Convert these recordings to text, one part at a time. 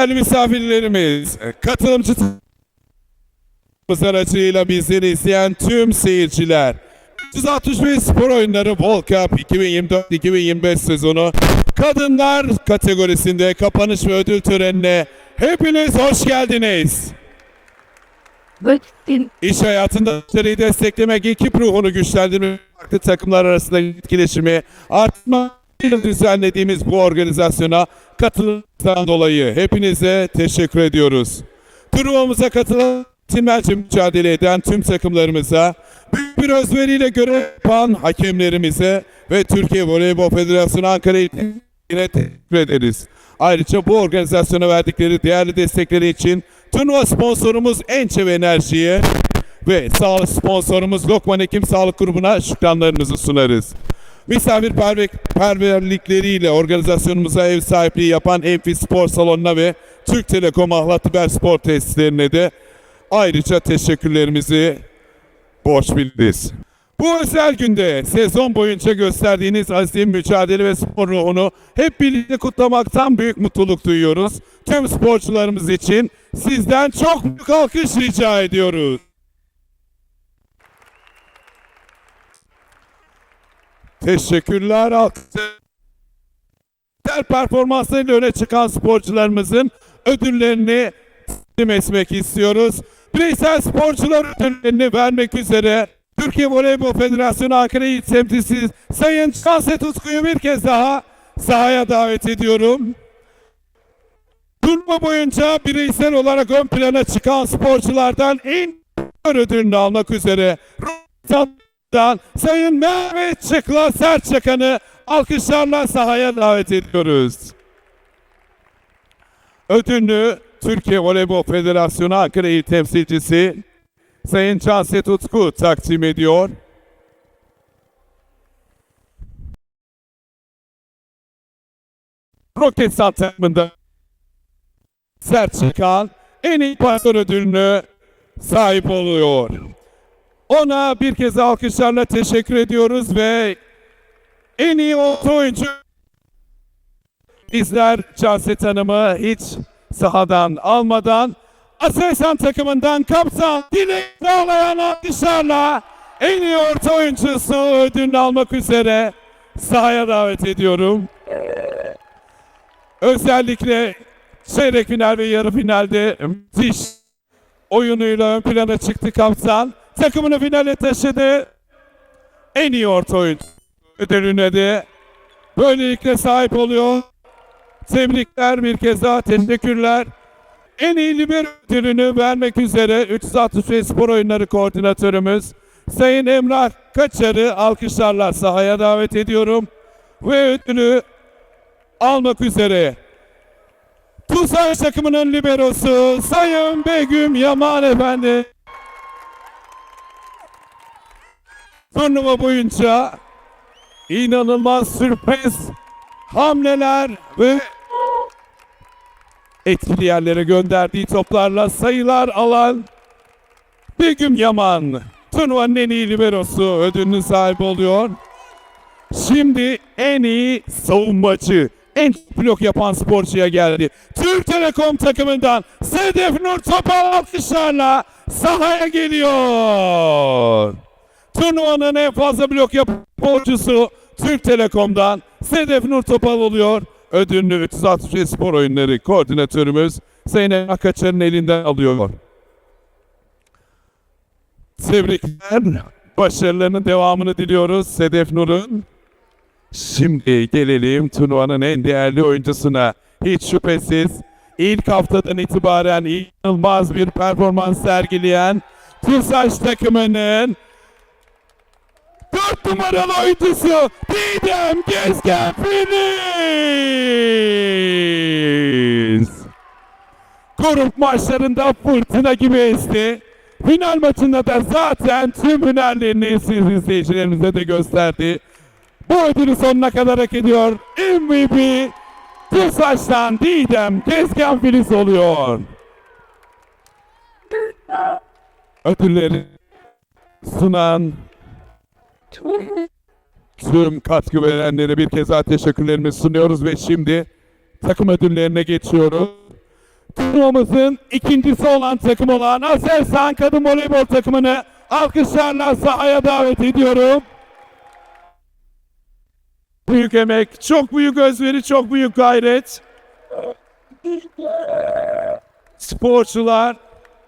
Değerli misafirlerimiz, katılımcı aracıyla bizleri izleyen tüm seyirciler, 365 spor oyunları World Cup 2024-2025 sezonu kadınlar kategorisinde kapanış ve ödül törenine hepiniz hoş geldiniz. İş hayatında müşteriyi desteklemek, ekip ruhunu güçlendirmek, farklı takımlar arasında etkileşimi artma düzenlediğimiz bu organizasyona katılımdan dolayı hepinize teşekkür ediyoruz. Turnuvamıza katılan centilmence mücadele eden tüm takımlarımıza, büyük bir özveriyle görev yapan hakemlerimize ve Türkiye Voleybol Federasyonu Ankara İlçesi'ne teşekkür ederiz. Ayrıca bu organizasyona verdikleri değerli destekleri için turnuva sponsorumuz Ençe ve Enerji'ye ve sağlık sponsorumuz Lokman Hekim Sağlık Grubu'na şükranlarımızı sunarız. Misafirperverlikleriyle organizasyonumuza ev sahipliği yapan Enfi Spor Salonu'na ve Türk Telekom Ahlatlıber Spor Tesislerine de ayrıca teşekkürlerimizi borç biliriz. Bu özel günde sezon boyunca gösterdiğiniz azim, mücadele ve spor ruhunu hep birlikte kutlamaktan büyük mutluluk duyuyoruz. Tüm sporcularımız için sizden çok büyük alkış rica ediyoruz. Teşekkürler alkışlar. Performanslarıyla öne çıkan sporcularımızın ödüllerini takdim etmek istiyoruz. Bireysel sporcular ödüllerini vermek üzere Türkiye Voleybol Federasyonu Ankara İl Temsilcisi Sayın Kanset Utku'yu bir kez daha sahaya davet ediyorum. Turnuva boyunca bireysel olarak ön plana çıkan sporculardan en ödülünü almak üzere Rusya'dan Sayın Mehmet Çıkla Serçakan'ı alkışlarla sahaya davet ediyoruz. Ödülünü Türkiye Voleybol Federasyonu Ankara İl Temsilcisi Sayın Canset Utku takdim ediyor. Roketsan takımında Serçikan en iyi pasör ödülünü sahip oluyor. Ona bir kez alkışlarla teşekkür ediyoruz ve en iyi orta oyuncu bizler Canset Hanım'ı hiç sahadan almadan Aselsan takımından kaptan Dilek Dağlayan alkışlarla en iyi orta oyuncusu ödülünü almak üzere sahaya davet ediyorum. Özellikle çeyrek final ve yarı finalde müthiş oyunuyla ön plana çıktı kaptan. Takımını finale taşıdı. En iyi orta oyuncu ödülüne de böylelikle sahip oluyor. Tebrikler bir kez daha teşekkürler. En iyi liber ödülünü vermek üzere 365 Spor Oyunları Koordinatörümüz Sayın Emrah Kaçar'ı alkışlarla sahaya davet ediyorum. Ve ödülü almak üzere Tuzay takımının liberosu Sayın Begüm Yaman Efendi turnuva boyunca inanılmaz sürpriz hamleler ve etkili yerlere gönderdiği toplarla sayılar alan Begüm Yaman turnuvanın en iyi liberosu ödülünün sahibi oluyor. Şimdi en iyi savunmacı, en blok yapan sporcuya geldi. Türk Telekom takımından Sedef Nur Topal alkışlarla sahaya geliyor. Turnuvanın en fazla blok sporcusu Türk Telekom'dan Sedef Nur Topal oluyor. Ödülünü 360 Spor Oyunları koordinatörümüz Sayın Emrah Kaçar'ın elinden alıyor. Tebrikler. Başarılarının devamını diliyoruz Sedef Nur'un. Şimdi gelelim turnuvanın en değerli oyuncusuna. Hiç şüphesiz ilk haftadan itibaren inanılmaz bir performans sergileyen TUSAŞ takımının 4 numaralı oyuncusu Didem Gezgen Filiz. Grup maçlarında fırtına gibi esti. Final maçında da zaten tüm hünerlerini siz izleyicilerimize de gösterdi. Bu ödülü sonuna kadar hak ediyor. MVP TUSAŞ'tan Didem Gezgen Filiz oluyor. Ödülleri sunan tüm katkı verenlere bir kez daha teşekkürlerimizi sunuyoruz ve şimdi takım ödüllerine geçiyoruz. turnuvamızın ikincisi olan takım olan Aselsan Kadın Voleybol takımını alkışlarla sahaya davet ediyorum. Büyük emek, çok büyük özveri, çok büyük gayret. Sporcular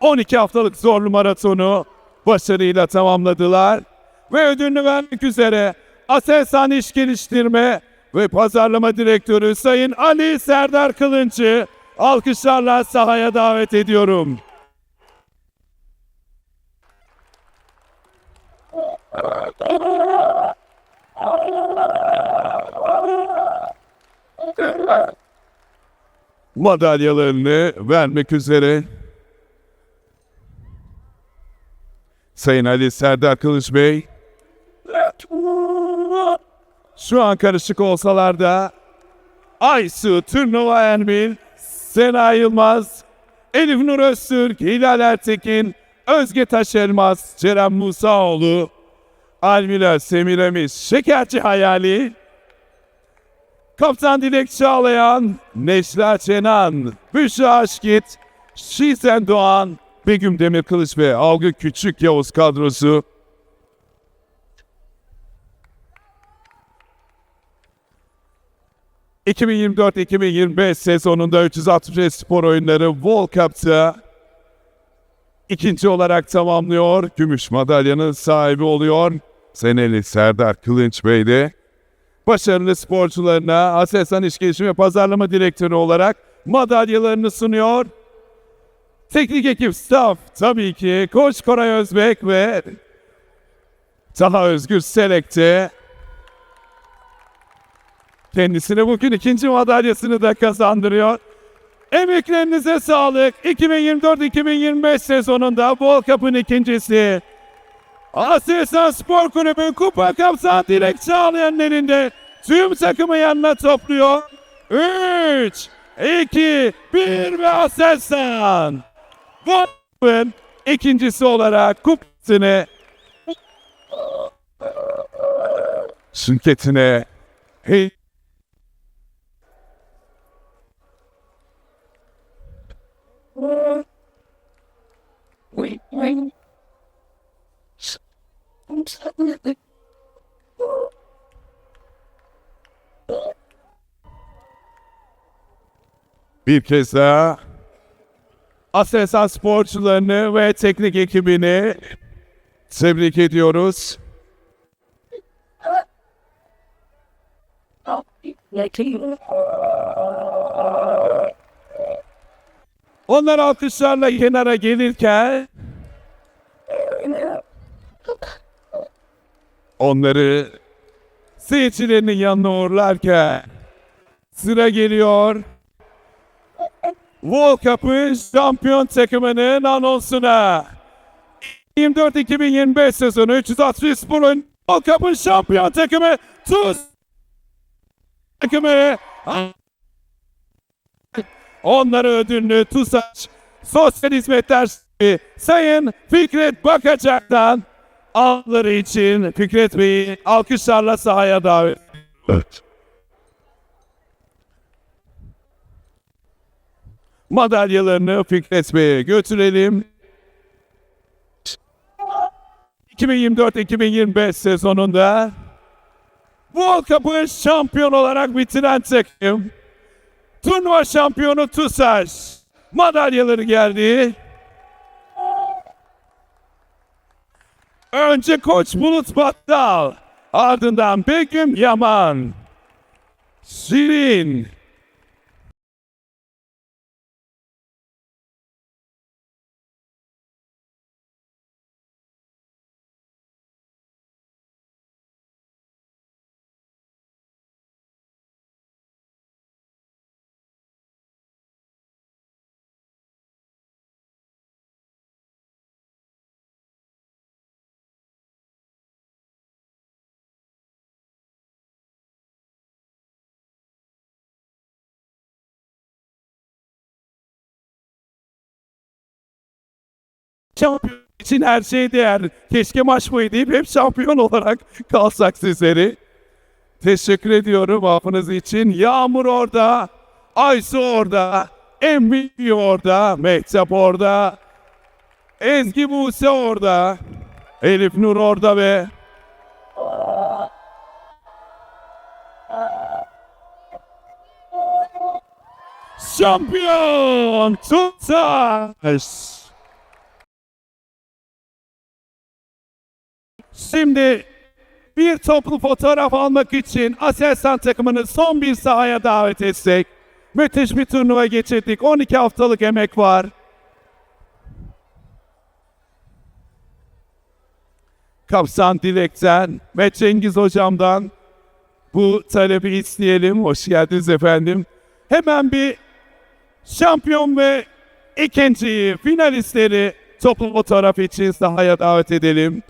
12 haftalık zorlu maratonu başarıyla tamamladılar ve ödülünü vermek üzere Aselsan İş Geliştirme ve Pazarlama Direktörü Sayın Ali Serdar Kılınç'ı alkışlarla sahaya davet ediyorum. madalyalarını vermek üzere Sayın Ali Serdar Kılıç Bey şu an karışık olsalar da Aysu Turnuva Erbil, Sena Yılmaz, Elif Nur Öztürk, Hilal Ertekin, Özge Taşelmaz, Ceren Musaoğlu, Almila Semiramis, Şekerci Hayali, Kaptan Dilek Çağlayan, Neşla Çenan, Büşra Aşkit, Şizen Doğan, Begüm Demirkılıç ve Algı Küçük Yavuz kadrosu. ...2024-2025 sezonunda 365 spor oyunları World Cup'ta ikinci olarak tamamlıyor. Gümüş madalyanın sahibi oluyor. Seneli Serdar Kılınç Bey de başarılı sporcularına Aselsan İş Gelişimi ve Pazarlama Direktörü olarak madalyalarını sunuyor. Teknik ekip staff tabii ki Koç Koray Özbek ve Taha Özgür Selek'te kendisine bugün ikinci madalyasını da kazandırıyor. Emeklerinize sağlık. 2024-2025 sezonunda World Cup'ın ikincisi. Aselsan Spor Kulübü kupa kapsan Dilek Çağlayan'ın elinde tüm takımı yanına topluyor. 3, 2, 1 ve Aselsan. Volkan'ın ikincisi olarak kupasını şirketine hey, bir kez daha Aselsan sporcularını ve teknik ekibini tebrik ediyoruz. Onlar alkışlarla kenara gelirken onları seyircilerinin yanına uğurlarken sıra geliyor. World Cup'ın şampiyon takımının anonsuna. 24-2025 sezonu 360 Spor'un World Cup'ın şampiyon takımı TUS takımı Onlara ödülünü TUSAŞ Sosyal Hizmetler Sayın Fikret Bakacak'tan alları için Fikret Bey'i alkışlarla sahaya davet Evet. madalyalarını Fikret Bey'e götürelim. 2024-2025 sezonunda World Cup'ı şampiyon olarak bitiren takım turnuva şampiyonu TUSAŞ madalyaları geldi. Önce Koç Bulut Battal, ardından Begüm Yaman, Şirin, Şampiyon için her şey değer. Keşke maç boyu deyip hep şampiyon olarak kalsak sizleri. Teşekkür ediyorum affınız için. Yağmur orada, Aysu orada, MVP orada. Mehtap orada. Ezgi Buse orada. Elif Nur orada ve Şampiyon Tutaş. Şimdi bir toplu fotoğraf almak için Aselsan takımını son bir sahaya davet etsek. Müthiş bir turnuva geçirdik. 12 haftalık emek var. Kapsan Dilek'ten ve Cengiz Hocam'dan bu talebi isteyelim. Hoş geldiniz efendim. Hemen bir şampiyon ve ikinciyi finalistleri toplu fotoğraf için sahaya davet edelim.